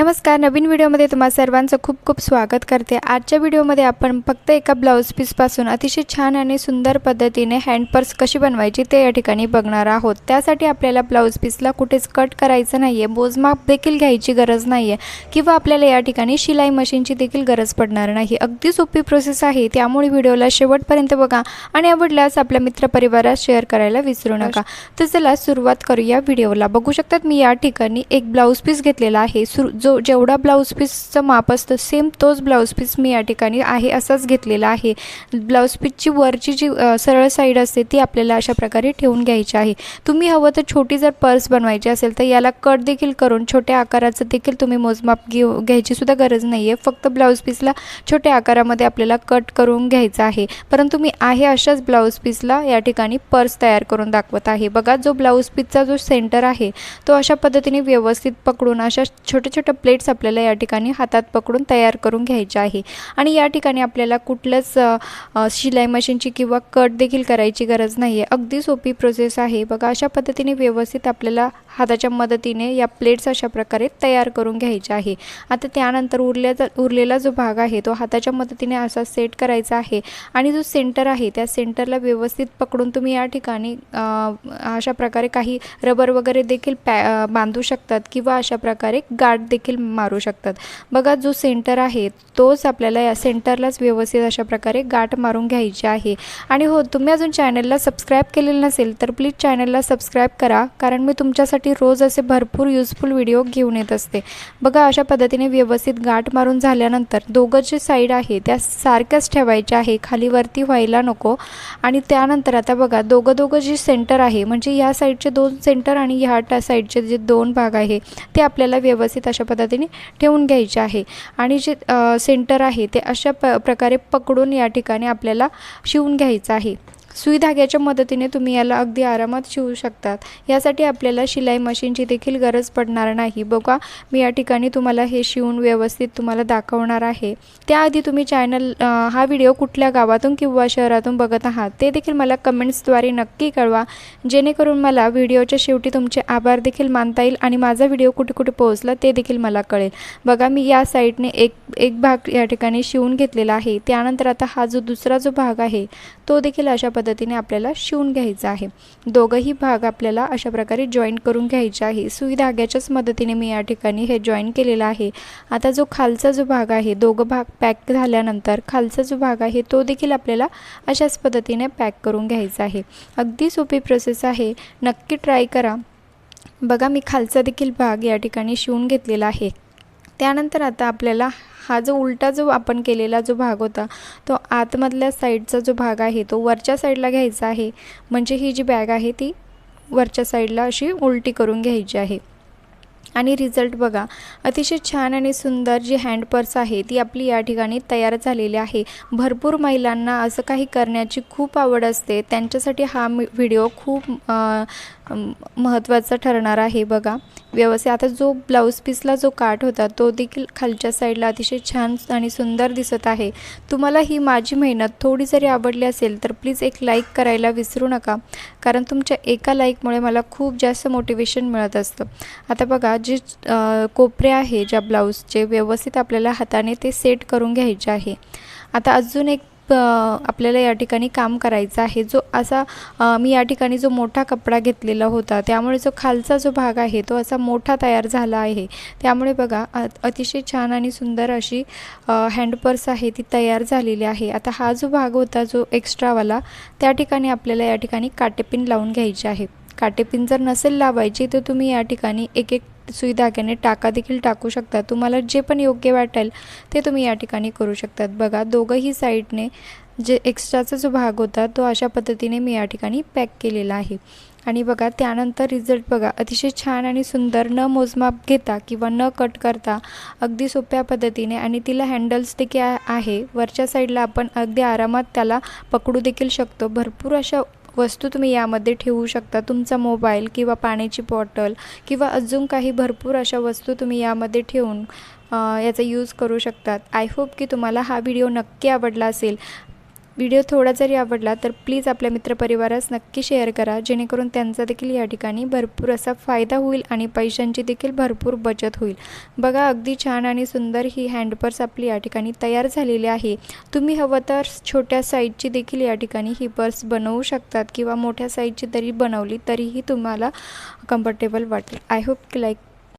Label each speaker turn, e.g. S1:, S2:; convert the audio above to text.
S1: नमस्कार नवीन व्हिडिओमध्ये तुम्हा सर्वांचं खूप खूप स्वागत करते. आजच्या व्हिडिओमध्ये आपण फक्त एका ब्लाऊज पीसपासून अतिशय छान आणि सुंदर पद्धतीने हँड पर्स कशी बनवायची ते या ठिकाणी बघणार आहोत. त्यासाठी आपल्याला ब्लाऊज पीसला कुठेच कट करायचं नाही आहे मोजमाप देखील घ्यायची गरज नाही आहे किंवा आपल्याला या ठिकाणी शिलाई मशीनची देखील गरज पडणार नाही. अगदी सोपी प्रोसेस आहे त्यामुळे व्हिडिओला शेवटपर्यंत बघा आणि आवडल्यास आपल्या मित्रपरिवारात शेअर करायला विसरू नका. तर चला सुरुवात करूया व्हिडिओला. बघू शकतात मी या ठिकाणी एक ब्लाऊज पीस घेतलेला आहे. सुरू जो जेवढा ब्लाऊज पीसचं माप असतं सेम तोच ब्लाऊज पीस मी या ठिकाणी आहे असाच घेतलेला आहे. ब्लाऊज पीसची वरची जी सरळ साईड असते ती आपल्याला अशा प्रकारे ठेवून घ्यायची आहे. तुम्ही हवं तर छोटी जर पर्स बनवायची असेल तर याला कट देखील करून छोट्या आकाराचं देखील तुम्ही मोजमाप घेऊ घ्यायची सुद्धा गरज नाही आहे फक्त ब्लाऊज पीसला छोट्या आकारामध्ये आपल्याला कट करून घ्यायचं आहे. परंतु मी आहे अशाच ब्लाऊज पीसला या ठिकाणी पर्स तयार करून दाखवत आहे. बघा जो ब्लाऊज पीसचा जो सेंटर आहे तो अशा पद्धतीने व्यवस्थित पकडून अशा छोट्या छोट्या प्लेट्स आपल्याला या ठिकाणी हातात पकडून तयार करून घ्यायच्या आहे. आणि या ठिकाणी आपल्याला कुठलंच शिलाई मशीनची किंवा कट देखील करायची गरज नाही आहे अगदी सोपी प्रोसेस आहे. बघा अशा पद्धतीने व्यवस्थित आपल्याला हाताच्या मदतीने या प्लेट्स अशा प्रकारे तयार करून घ्यायच्या आहे. आता त्यानंतर उरल्याचा उरलेला जो भाग आहे तो हाताच्या मदतीने असा सेट करायचा आहे. आणि जो सेंटर आहे त्या सेंटरला व्यवस्थित पकडून तुम्ही या ठिकाणी अशा प्रकारे काही रबर वगैरे देखील पॅ बांधू शकतात किंवा अशा प्रकारे गाठ देखील देखील मारू शकतात. बघा जो सेंटर आहे तोच आपल्याला या सेंटरलाच व्यवस्थित अशा प्रकारे गाठ मारून घ्यायची आहे. आणि हो तुम्ही अजून चॅनलला सबस्क्राईब केलेलं नसेल तर प्लीज चॅनलला सबस्क्राईब करा कारण मी तुमच्यासाठी रोज असे भरपूर युजफुल व्हिडिओ घेऊन येत असते. बघा अशा पद्धतीने व्यवस्थित गाठ मारून झाल्यानंतर दोघं जे साईड आहे त्या सारख्याच ठेवायच्या आहे खाली वरती व्हायला नको. आणि त्यानंतर आता बघा दोघं दोघं जे सेंटर आहे म्हणजे या साईडचे दोन सेंटर आणि ह्या साईडचे जे दोन भाग आहे ते आपल्याला व्यवस्थित अशा पद्धतीने ठेवून घ्यायचे आहे. आणि जे सेंटर आहे ते अशा प प्रकारे पकडून या ठिकाणी आपल्याला शिवून घ्यायचं आहे. सुई धाग्याच्या मदतीने तुम्ही याला अगदी आरामात शिवू शकतात. यासाठी आपल्याला शिलाई मशीनची देखील गरज पडणार नाही. बघा मी या ठिकाणी तुम्हाला हे शिवून व्यवस्थित तुम्हाला दाखवणार आहे. त्याआधी तुम्ही चॅनल हा व्हिडिओ कुठल्या गावातून किंवा शहरातून बघत आहात ते देखील मला कमेंट्सद्वारे नक्की कळवा. जेणेकरून मला व्हिडिओच्या शेवटी तुमचे आभार देखील मानता येईल आणि माझा व्हिडिओ कुठे कुठे पोहोचला ते देखील मला कळेल. बघा मी या साईडने एक एक भाग या ठिकाणी शिवून घेतलेला आहे. त्यानंतर आता हा जो दुसरा जो भाग आहे तो देखील अशा पद्धतीने आपल्याला शिवून घ्यायचा आहे. दोघंही भाग आपल्याला अशा प्रकारे जॉईन करून घ्यायचे आहे. सुई धाग्याच्याच मदतीने मी या ठिकाणी हे जॉईन केलेलं आहे. आता जो खालचा जो भाग आहे दोघं भाग पॅक झाल्यानंतर खालचा जो भाग आहे तो देखील आपल्याला अशाच पद्धतीने पॅक करून घ्यायचा आहे. अगदी सोपी प्रोसेस आहे. नक्की ट्राय करा. बघा मी खालचा देखील भाग या ठिकाणी शिवून घेतलेला आहे. त्यानंतर आता आपल्याला हा जो उलटा जो आपण केलेला जो भाग होता तो आतमधल्या साईडचा जो भाग आहे तो वरच्या साईडला घ्यायचा आहे. म्हणजे ही जी बॅग आहे ती वरच्या साईडला अशी उलटी करून घ्यायची आहे. आणि रिझल्ट बघा अतिशय छान आणि सुंदर जी हँड पर्स आहे ती आपली या ठिकाणी तयार झालेली आहे. भरपूर महिलांना असं काही करण्याची खूप आवड असते. त्यांच्यासाठी हा मी व्हिडिओ खूप महत्त्वाचा ठरणार आहे बघा. व्यवस्थित आता जो ब्लाऊज पीसला जो काठ होता तो देखील खालच्या साईडला अतिशय छान आणि सुंदर दिसत आहे. तुम्हाला ही माझी मेहनत थोडी जरी आवडली असेल तर प्लीज एक लाईक करायला विसरू नका. कारण तुमच्या एका लाईकमुळे मला खूप जास्त मोटिवेशन मिळत असतं. आता बघा जे कोपरे आहे ज्या ब्लाऊजचे व्यवस्थित आपल्याला हाताने ते सेट करून घ्यायचे आहे. आता अजून एक आपल्याला या ठिकाणी काम करायचं आहे. जो असा मी या ठिकाणी जो मोठा कपडा घेतलेला होता त्यामुळे जो खालचा जो भाग आहे तो असा मोठा तयार झाला आहे. त्यामुळे बघा अतिशय छान आणि सुंदर अशी हँडपर्स आहे ती तयार झालेली आहे. आता हा जो भाग होता जो एक्स्ट्रावाला त्या ठिकाणी आपल्याला या ठिकाणी काटेपिन लावून घ्यायची आहे. काटेपिन जर नसेल लावायची तर तुम्ही या ठिकाणी एक एक सुई धाग्याने टाका देखील टाकू शकता. तुम्हाला जे पण योग्य वाटेल ते तुम्ही या ठिकाणी करू शकतात. बघा दोघंही साईडने जे एक्स्ट्राचा जो भाग होता तो अशा पद्धतीने मी या ठिकाणी पॅक केलेला आहे. आणि बघा त्यानंतर रिझल्ट बघा अतिशय छान आणि सुंदर न मोजमाप घेता किंवा न कट करता अगदी सोप्या पद्धतीने आणि तिला हँडल्स देखील आहे वरच्या साईडला आपण अगदी आरामात त्याला पकडू देखील शकतो. भरपूर अशा वस्तू तुम्ही यामध्ये ठेवू शकता. तुमचा मोबाईल किंवा पाण्याची बॉटल किंवा अजून काही भरपूर अशा वस्तू तुम्ही यामध्ये ठेवून याचा यूज करू शकतात. आय होप की तुम्हाला हा व्हिडिओ नक्की आवडला असेल. व्हिडिओ थोडा जरी आवडला तर प्लीज आपल्या मित्रपरिवारास नक्की शेअर करा जेणेकरून त्यांचा देखील या ठिकाणी भरपूर असा फायदा होईल आणि पैशांची देखील भरपूर बचत होईल. बघा अगदी छान आणि सुंदर ही हँडपर्स आपली या ठिकाणी तयार झालेली आहे. तुम्ही हवं तर छोट्या साईजची देखील या ठिकाणी ही पर्स बनवू शकतात किंवा मोठ्या साईजची तरी बनवली तरीही तुम्हाला कम्फर्टेबल वाटेल. I hope like